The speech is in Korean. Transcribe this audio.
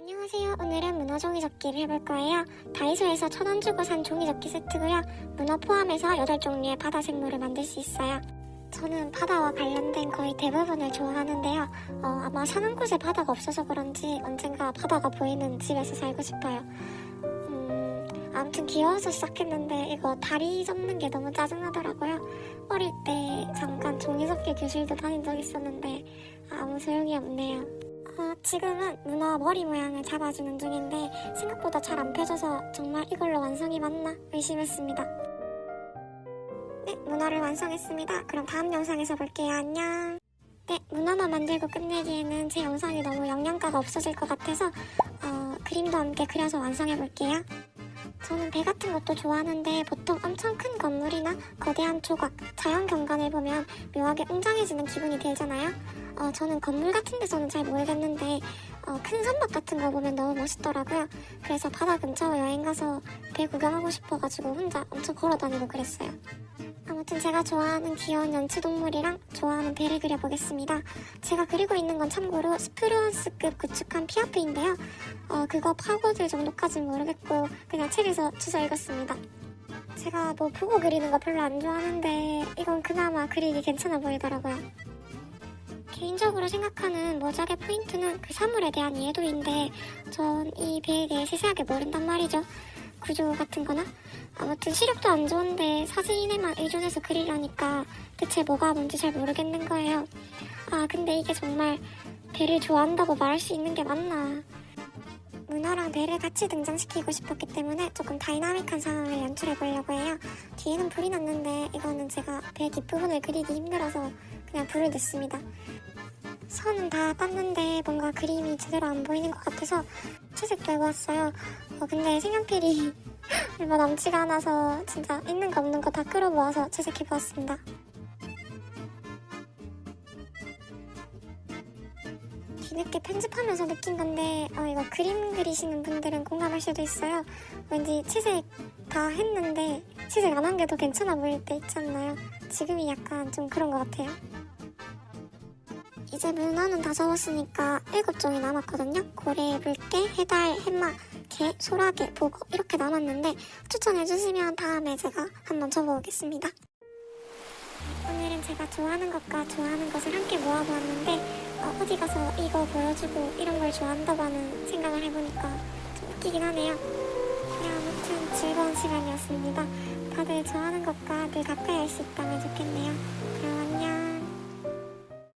안녕하세요. 오늘은 문어 종이접기를 해볼 거예요. 다이소에서 천 원 주고 산 종이접기 세트고요. 문어 포함해서 8종류의 바다 생물을 만들 수 있어요. 저는 바다와 관련된 거의 대부분을 좋아하는데요. 어, 아마 사는 곳에 바다가 없어서 그런지 언젠가 바다가 보이는 집에서 살고 싶어요. 음, 아무튼 귀여워서 시작했는데 이거 다리 접는 게 너무 짜증나더라고요. 어릴 때 잠깐 종이접기 교실도 다닌 적 있었는데 아무 소용이 없네요. 어, 지금은 문어 머리 모양을 잡아주는 중인데 생각보다 잘 안 펴져서 정말 이걸로 완성이 맞나 의심했습니다. 네, 문어를 완성했습니다. 그럼 다음 영상에서 볼게요. 안녕. 네, 문어만 만들고 끝내기에는 제 영상이 너무 영양가가 없어질 것 같아서 어, 그림도 함께 그려서 완성해 볼게요. 저는 배 같은 것도 좋아하는데 보통 엄청 큰 건물이나 거대한 조각, 자연 경관을 보면 묘하게 웅장해지는 기분이 들잖아요. 어, 저는 건물 같은 데서는 잘 모르겠는데 어, 큰 선박 같은 거 보면 너무 멋있더라고요. 그래서 바다 근처 여행 가서 배 구경하고 싶어가지고 혼자 엄청 걸어 다니고 그랬어요. 아무튼 제가 좋아하는 귀여운 연체동물이랑 좋아하는 배를 그려보겠습니다. 제가 그리고 있는 건 참고로 스프루언스급 구축한 피아프인데요. 어, 그거 파고들 정도까진 모르겠고 그냥 책에서 주워 읽었습니다. 제가 뭐 보고 그리는 거 별로 안 좋아하는데 이건 그나마 그리기 괜찮아 보이더라고요. 개인적으로 생각하는 모작의 포인트는 그 사물에 대한 이해도인데 전 이 배에 대해 세세하게 모른단 말이죠. 구조 같은 거나 아무튼 시력도 안 좋은데 사진에만 의존해서 그리려니까 대체 뭐가 뭔지 잘 모르겠는 거예요. 아 근데 이게 정말 배를 좋아한다고 말할 수 있는 게 맞나 문어랑 배를 같이 등장시키고 싶었기 때문에 조금 다이나믹한 상황을 연출해 보려고 해요. 뒤에는 불이 났는데 이거는 제가 배 뒷부분을 그리기 힘들어서 그냥 불을 냈습니다. 선은 다 땄는데 뭔가 그림이 제대로 안 보이는 것 같아서 채색도 해보았어요. 어, 근데 색연필이 얼마 남지가 않아서 진짜 있는 거 없는 거 다 끌어모아서 채색해보았습니다. 뒤늦게 편집하면서 느낀 건데 어, 이거 그림 그리시는 분들은 공감할 수도 있어요. 왠지 채색 다 했는데 채색 안 한 게 더 괜찮아 보일 때 있지 않나요? 지금이 약간 좀 그런 것 같아요. 이제 문어는 다 적었으니까 일곱 종이 남았거든요. 고래, 물개, 해달, 햇마, 개, 소라게, 보거 이렇게 남았는데 추천해주시면 다음에 제가 한번 접어보겠습니다. 오늘은 제가 좋아하는 것과 좋아하는 것을 함께 모아보았는데 어, 어디 가서 이거 보여주고 이런 걸 좋아한다고 하는 생각을 해보니까 좀 웃기긴 하네요. 네, 아무튼 즐거운 시간이었습니다. 다들 좋아하는 것과 늘 가까이 할 수 있다면 좋겠네요.